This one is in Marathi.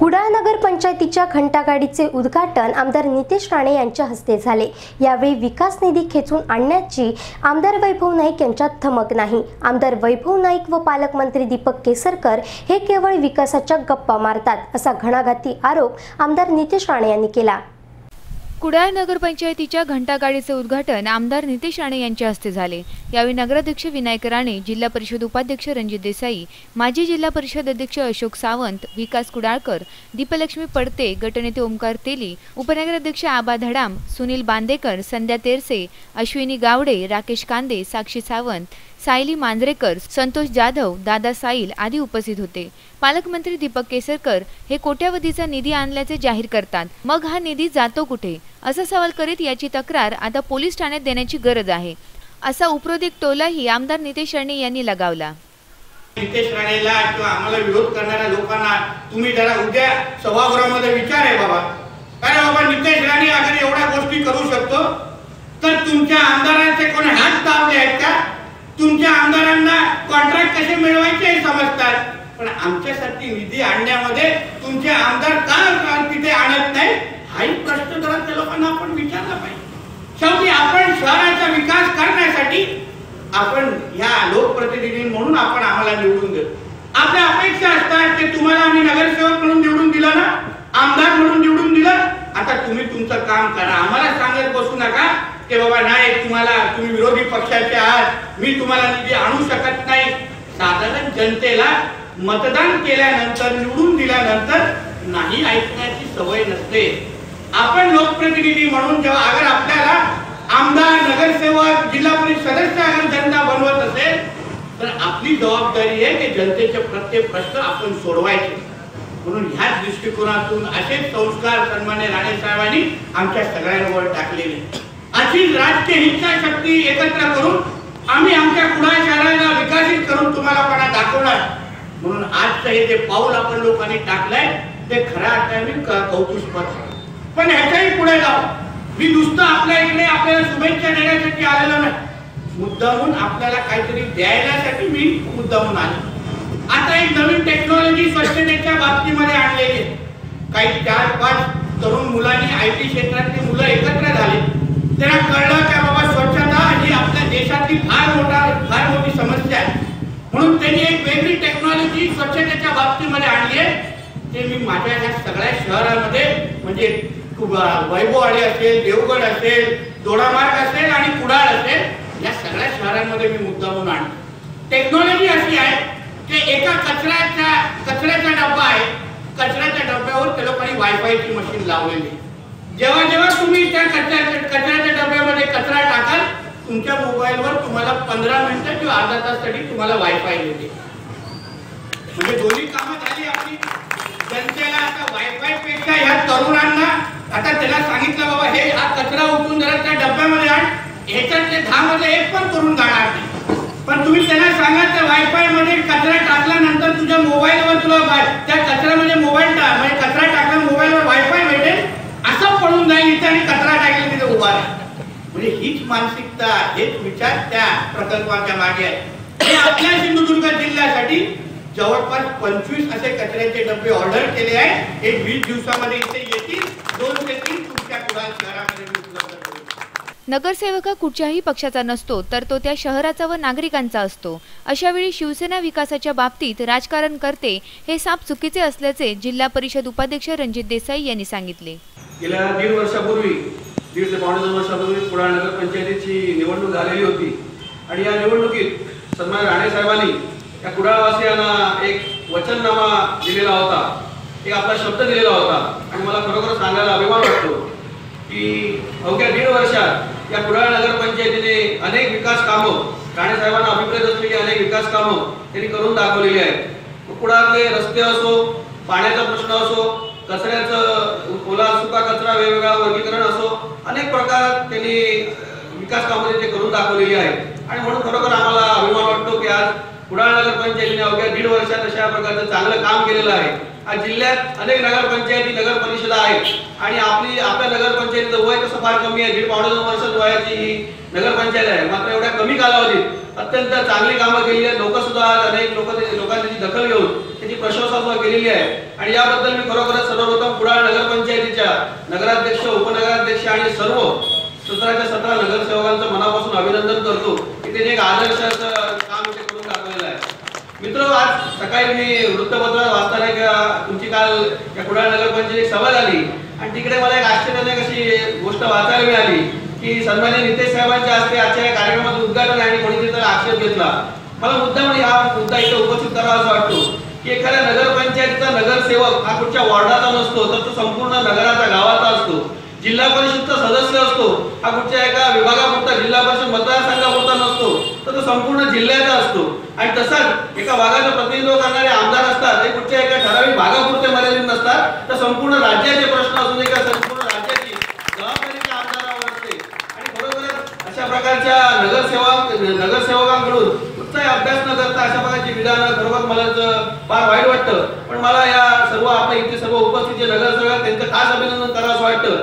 कुडाळ नगर पंचायतीच्या घंटागाडीचे उद्घाटन आमदार नितेश राणे यांच्या हस्ते झाले. यावेळी विकास निधी खेचून आणण्याची आमदार वैभव नाईक यांच्यात धमक नाही. आमदार वैभव नाईक व पालकमंत्री दीपक केसरकर हे केवळ विकासाच्या गप्पा मारतात असा घणाघाती आरोप आमदार नितेश राणे यांनी केला. कुडाळ नगरपंचायतीच्या घंटागाडीचे उद्घाटन आमदार नितेश राणे यांच्या हस्ते झाले. यावेळी नगराध्यक्ष विनायक राणे जिल्हा परिषद उपाध्यक्ष रणजित देसाई माजी जिल्हा परिषद अध्यक्ष अशोक सावंत विकास कुडाळकर दीपलक्ष्मी पडते गटनेते ओमकार तेली उपनगराध्यक्ष आबा धडाम सुनील बांदेकर संध्या तेरसे अश्विनी गावडे राकेश कांदे साक्षी सावंत सायली मांजरेकर संतोष जाधव दादा साईल आदी उपस्थित होते. पालकमंत्री दीपक केसरकर हे कोट्यावधीचा निधी आणल्याचे जाहीर करतात. मग हा निधी जातो कुठे? असा सवाल करीत याची तक्रार आता पोलीस ठाण्यात देण्याची गरज आहे. असा उपरोधिक टोलाही आमदार नितेश राणे यांनी लगावला. नितेश राणेला किंवा आम्हाला विरोध करणाऱ्या लोकांना तुम्ही जरा उद्या सभागृहामध्ये विचार आहे बाबा. अरे बाबा नितेश राणे अगर एवढ्या गोष्टी करू शकतो? तर तुमच्या आमदारांचे कोणी हात दाबले आहेत का? तुमच्या आमदारांना कॉन्ट्रॅक्ट कसे मिळवायचे हे समजतात. पण आमच्यासाठी निधी आणण्यामध्ये तुमचे आमदार का तिथे आणत नाही? हाही प्रश्न जरा त्या लोकांना आपण विचारला पाहिजे. शेवटी आपण शहराचा विकास करण्यासाठी आपण ह्या लोकप्रतिनिधी म्हणून आपण आम्हाला निवडून देतो. आपल्या अपेक्षा असतात ते तुम्हाला आम्ही नगरसेवक म्हणून निवडून दिलं ना आमदार म्हणून निवडून दिलं आता तुम्ही तुमचं काम करा. आम्हाला सांगत बसू नका की बाबा नाही तुम्हाला तुम्ही विरोधी पक्षाचे आहात. मी तुम्हाला निधी आणू शकत नाही. साधारण जनतेला मतदान केल्यानंतर निवडून दिल्यानंतर नाही ऐकण्याची सवय नसते. आपण लोकप्रतिनिधी म्हणून जेव्हा अगर आपल्याला आमदार नगरसेवक जिल्हा परिषद सदस्य अगर जनता बनवत असेल तर आपली जबाबदारी आहे की जनतेचे प्रत्येक प्रश्न आपण सोडवायचे. म्हणून ह्याच दृष्टिकोनातून असेच संस्कार सन्मान्य राणे साहेबांनी आमच्या सगळ्यांवर टाकलेले. अशीच राजकीय इच्छाशक्ती एकत्र करून आम्ही आमच्या कुणा शहराला विकसित करून तुम्हाला पणा दाखवणार. म्हणून आजचं हे जे पाऊल आपण लोकांनी टाकलंय ते खऱ्या अर्थाने कौतुकस्पद पण ह्याच्याही पुढे जाऊ मी नुसतं आपल्या इकडे आपल्याला शुभेच्छा देण्यासाठी आलेलो नाही. मुद्दामून आपल्याला काहीतरी द्यायलासाठी मी मुद्दामून आलो आता एक नवीन टेक्नॉलॉजी स्वच्छतेच्या बाबतीमध्ये आणलेली आहे. काही चार पाच तरुण मुलांनी आय टी क्षेत्रातली मुलं एकत्र झाले. त्यांना कळलं की बाबा स्वच्छता ही आपल्या देशातली फार मोठा फार मोठी समस्या आहे म्हणून त्यांनी एक वेगळी टेक्नॉलॉजी स्वच्छतेच्या बाबतीमध्ये आणली आहे. ते मी माझ्या ह्या सगळ्या शहरामध्ये म्हणजे वैभववाडी असेल देवगड असेल दोडामार्ग असेल आणि कुडाळ असेल या सगळ्या शहरांमध्ये मी मुद्दामून आणतो टेक्नॉलॉजी अशी आहे की एका कचऱ्याच्या कचऱ्याचा डब्बा आहे. कचऱ्याच्या डब्यावर त्या लोकांनी वायफायची मशीन लावलेली जेव्हा जेव्हा तुम्ही त्या कचऱ्याच्या कचऱ्याच्या डब्यामध्ये कचरा टाकाल तुमच्या मोबाईलवर तुम्हाला पंधरा मिनिटं किंवा अर्धा ताससाठी तुम्हाला वायफाय मिळते म्हणजे दोन्ही कामं झाली आपली. जनतेला आता वायफायपेक्षा ह्या तरुणांना आता त्याला सांगितलं बाबा हे हा कचरा उठून जरा त्या डब्यामध्ये आण. ह्याच्यात ते मध्ये एक पण करून जाणार नाही. पण तुम्ही त्यांना सांगा त्या वायफायमध्ये कचरा टाकल्यानंतर तुझ्या मोबाईलवर तुला त्या कचऱ्यामध्ये मोबाईल टाक म्हणजे कचरा टाकला मोबाईलवर वायफाय भेटेल असं पडून जाईल इथे आणि कचरा टाकला तिथे उभा राहील. मानसिकता हेच विचार त्या प्रकल्पाच्या मागे आहे. हे आपल्या सिंधुदुर्ग जिल्ह्यासाठी जवळपास पंचवीस असे कचऱ्याचे डबे ऑर्डर केले आहे हे वीस दिवसामध्ये इथे येतील. दोन ते तीन तुमच्या कुडाळ शहरामध्ये नगरसेवक हा कुठच्याही पक्षाचा नसतो तर तो त्या शहराचा व नागरिकांचा असतो. अशा वेळी शिवसेना विकासाच्या बाबतीत राजकारण करते हे साप चुकीचे असल्याचे जिल्हा परिषद उपाध्यक्ष रणजित देसाई यांनी सांगितले. गेल्या दीड वर्षापूर्वी दीड ते पावणे दोन वर्षापूर्वी कुडाळ नगरपंचायतीची निवडणूक झालेली होती. आणि या निवडणुकीत सन्मान राणे साहेबांनी या कुडाळवासियांना एक वचननामा दिलेला होता. एक आपला शब्द दिलेला होता. आणि मला खरोखर सांगायला अभिमान वाटतो की अवघ्या दीड वर्षात या कुडाळ नगरपंचायतीने अनेक विकास कामं राणे साहेबांना अभिप्रेत असलेली अनेक विकास कामं त्यांनी करून दाखवलेली आहेत. कुडाळातले रस्ते असो पाण्याचा प्रश्न असो कचऱ्याचं ओला सुका कचरा वेगवेगळा वर्गीकरण असो अनेक प्रकारात त्यांनी विकास कामं ते करून दाखवलेली आहेत. आणि म्हणून खरोखर आम्हाला अभिमान वाटतो की आज कुडाळ नगरपंचायतीने अवघ्या दीड वर्षात अशा प्रकारचं चांगलं काम केलेलं आहे. आज जिल्ह्यात अनेक नगरपंचायती नगर परिषदा आहेत. आणि आपली आपल्या नगरपंचायतीचं वय तसं फार कमी आहे. दीड पावणे दोन वर्षात वयाची ही नगरपंचायत आहे. मात्र एवढ्या कमी कालावधीत अत्यंत चांगली कामं केली आहेत. लोक सुद्धा आज अनेक लोक लोकांची दखल घेऊन त्याची प्रशंसा केलेली आहे. आणि याबद्दल मी खरोखरच सर्वप्रथम कुडाळ नगरपंचायतीच्या नगराध्यक्ष उपनगराध्यक्ष आणि सर्व सतराच्या सतरा नगरसेवकांचं मनापासून अभिनंदन करतो. की त्यांनी एक आदर्शाचं काम इथे करून दाखवलेलं आहे. मित्र आज सकाळी मी वृत्तपत्रात वाचताना की तुमची काल या कुडाळ नगरपंचायत सभा झाली. आणि तिकडे मला एक आश्चर्यजनक अशी गोष्ट वाचायला मिळाली की सन्मान्य नितेश साहेबांच्या हस्ते आजच्या या कार्यक्रमाचं उद्घाटन आणि कोणीतरी त्याला आक्षेप घेतला. मला मुद्दा म्हणजे हा मुद्दा इथे उपस्थित करावा असं वाटतो. की एखाद्या नगरपंचायतीचा नगरसेवक हा कुठच्या वॉर्डाचा नसतो तर तो संपूर्ण नगराचा गावाचा असतो. जिल्हा परिषदचा सदस्य असतो. हा कुठच्या एका विभागापुरता जिल्हा परिषद मतदारसंघापुरता नसतो तर तो संपूर्ण जिल्ह्याचा असतो. आणि तसाच एका भागाचं प्रतिनिधित्व करणारे आमदार असतात ते कुठच्या एका ठराविक भागापुरते मर्यादित नसतात तर संपूर्ण राज्याचे प्रश्न असून एका संपूर्ण राज्याची जबाबदारी त्या आमदारावर असते. आणि बरोबरच अशा प्रकारच्या नगरसेवक नगरसेवकांकडून कुठचाही अभ्यास न करता अशा प्रकारची विधानं खरोखर मला फार वाईट वाटतं. पण मला या सर्व आपल्या इथे सर्व उपस्थित जे नगरसेवक त्यांचं खास अभिनंदन करावं असं वाटतं.